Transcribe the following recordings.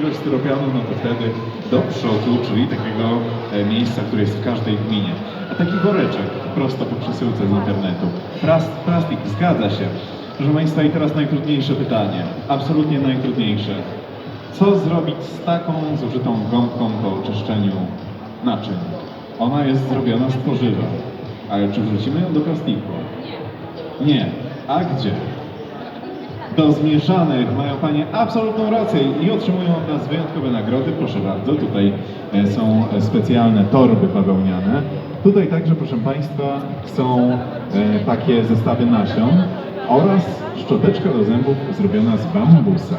ilość styropianu, no to wtedy do przodu, czyli takiego e, miejsca, które jest w każdej gminie. A taki woreczek prosto po przesyłce z internetu. Plas- plastik, zgadza się. Proszę Państwa, i teraz najtrudniejsze pytanie. Absolutnie najtrudniejsze. Co zrobić z taką zużytą gąbką po oczyszczeniu naczyń? Ona jest zrobiona z tworzywa. Ale czy wrzucimy ją do plastiku? Nie. A gdzie? Do zmieszanych mają Panie absolutną rację i otrzymują od nas wyjątkowe nagrody. Proszę bardzo, tutaj e, są specjalne torby bawełniane. Tutaj także, proszę Państwa, są e, takie zestawy nasion oraz szczoteczka do zębów zrobiona z bambusa.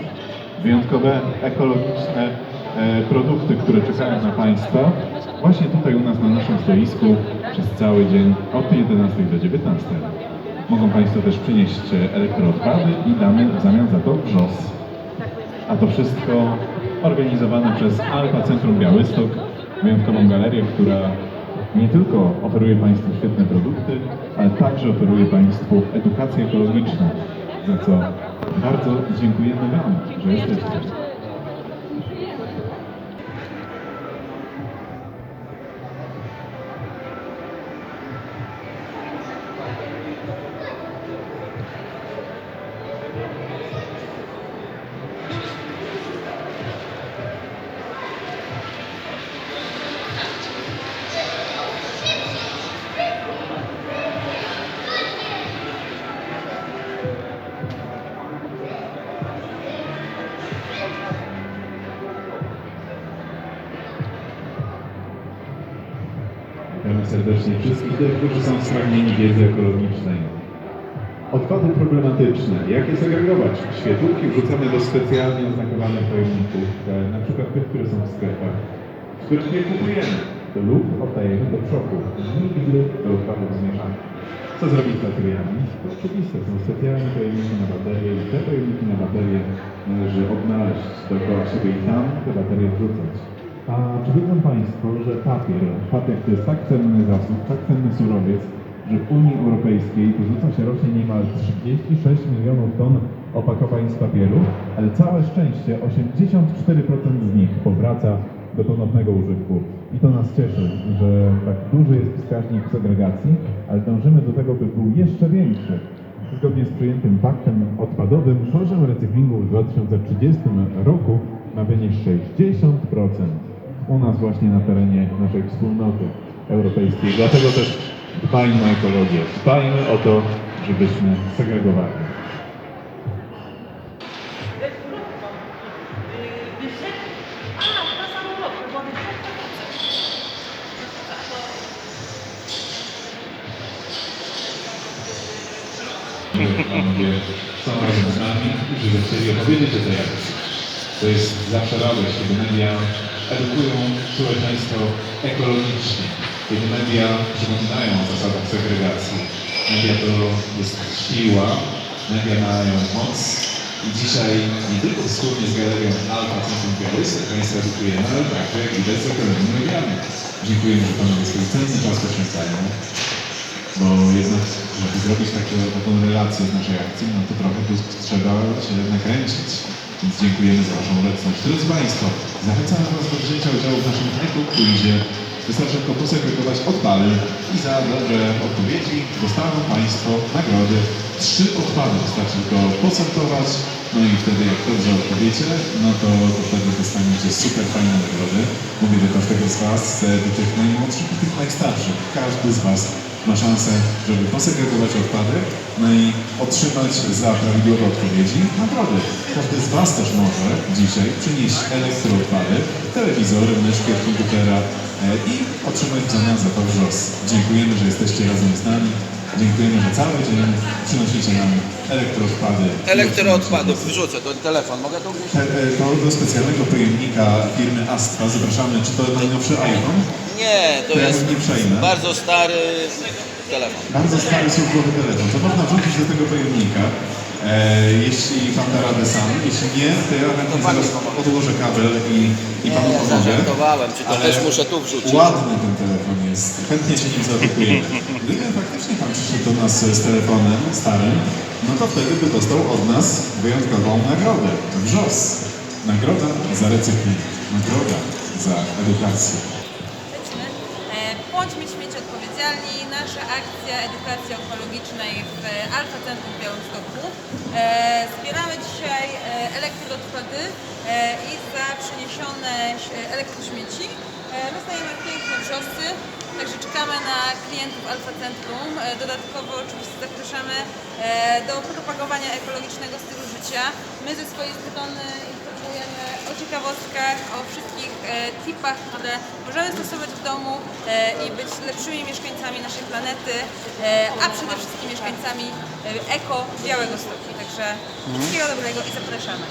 Wyjątkowe ekologiczne e, produkty, które czekają na Państwa właśnie tutaj u nas na naszym stoisku przez cały dzień od 11 do 19. Mogą Państwo też przynieść e, elektroodpady i damy w zamian za to wrzos. A to wszystko organizowane przez Alfa Centrum Białystok, wyjątkową galerię, która nie tylko oferuje Państwu świetne produkty, ale także oferuje Państwu edukację ekologiczną, za co bardzo dziękujemy Wam, że jesteście. Witamy serdecznie wszystkich tych, którzy są spragnieni wiedzy ekologicznej. Odpady problematyczne. Jak je segregować? Świetłówki wrzucamy do specjalnie oznakowanych pojemników, e, na przykład tych, które są w sklepach, w których nie kupujemy, lub oddajemy do przodu. Nigdy do odpadów zmieszanych. Co zrobić z bateriami? To oczywiste, są specjalne pojemniki na baterie i te pojemniki na baterie należy odnaleźć dookoła siebie i tam te baterie wrzucać. A czy wiedzą Państwo, że papier, papier to jest tak cenny zasób, tak cenny surowiec, że w Unii Europejskiej wyrzuca się rocznie niemal 36 milionów ton opakowań z papieru, ale całe szczęście 84% z nich powraca do ponownego użytku. I to nas cieszy, że tak duży jest wskaźnik segregacji, ale dążymy do tego, by był jeszcze większy. Zgodnie z przyjętym paktem odpadowym poziom recyklingu w 2030 roku ma wynieść 60% u nas właśnie na terenie naszej wspólnoty europejskiej. Dlatego też dbajmy o ekologię, dbajmy o to, żebyśmy segregowali. Panowie są razem z nami, którzy chcieli opowiedzieć o tej akcji. To jest zawsze radość, kiedy media edukują społeczeństwo ekologicznie, kiedy media przypominają o zasadach segregacji. Media to jest siła, media mają moc i dzisiaj nie tylko wspólnie z galerią Alfa Centrum Białystok Państwa edukujemy, ale także widać za kolejnymi mediami. Dziękujemy, że Panowie swój cenny czas poświęcają bo jednak, żeby zrobić takie, taką relację z naszej akcji, no to trochę tu trzeba się nakręcić. Więc dziękujemy za Waszą obecność. Drodzy Państwo, zachęcamy Was do wzięcia udziału w naszym eco-quizie. Wystarczy tylko posegregować odpady i za dobre odpowiedzi dostaną Państwo nagrody. Trzy odpady wystarczy tylko posortować, no i wtedy jak dobrze odpowiecie, no to, to wtedy dostaniecie super fajne nagrody. Mówię do każdego z Was, do tych najmłodszych i tych najstarszych. Każdy z Was ma szansę, żeby posegregować odpady, no i otrzymać za prawidłowe odpowiedzi nagrody. Każdy z Was też może dzisiaj przynieść elektroodpady, telewizory, myszki od komputera e, i otrzymać w zamian za to wrzos. Dziękujemy, że jesteście razem z nami. Dziękujemy, że cały dzień przynosicie nam elektroodpady. Elektroodpadów wrzucę, to telefon, mogę to? Te, e, To do specjalnego pojemnika firmy Astra zapraszamy. Czy to najnowszy iPhone? Nie, to ja jest nie bardzo stary telefon. Bardzo stary służbowy telefon. To można wrzucić do tego pojemnika, e, jeśli Pan da radę sam. Jeśli nie, to ja chętnie zaraz odłożę kabel i, i Panu Nie, pomogę. zażartowałem. Czy to Ale też muszę tu wrzucić? Ładny ten telefon jest. Chętnie się nim zaopiekujemy. Gdyby faktycznie Pan przyszedł do nas z telefonem starym, no to wtedy by dostał od nas wyjątkową nagrodę. Wrzos. Nagroda za recykling, nagroda za edukację. Lecimy. E, Bądźmy śmieci Nasza akcja edukacji ekologicznej w Alfa Centrum w Białymstoku. E, Zbieramy dzisiaj e, elektroodpady e, i za przeniesione ś- elektrośmieci rozdajemy piękne wrzosy. Także czekamy na klientów Alfa Centrum. Dodatkowo oczywiście zapraszamy do propagowania ekologicznego stylu życia. My ze swojej strony informujemy ciekawostkach, o wszystkich e, tipach, które możemy stosować w domu e, i być lepszymi mieszkańcami naszej planety, e, a przede wszystkim mieszkańcami eko Białego Stoku. Także wszystkiego dobrego i zapraszamy.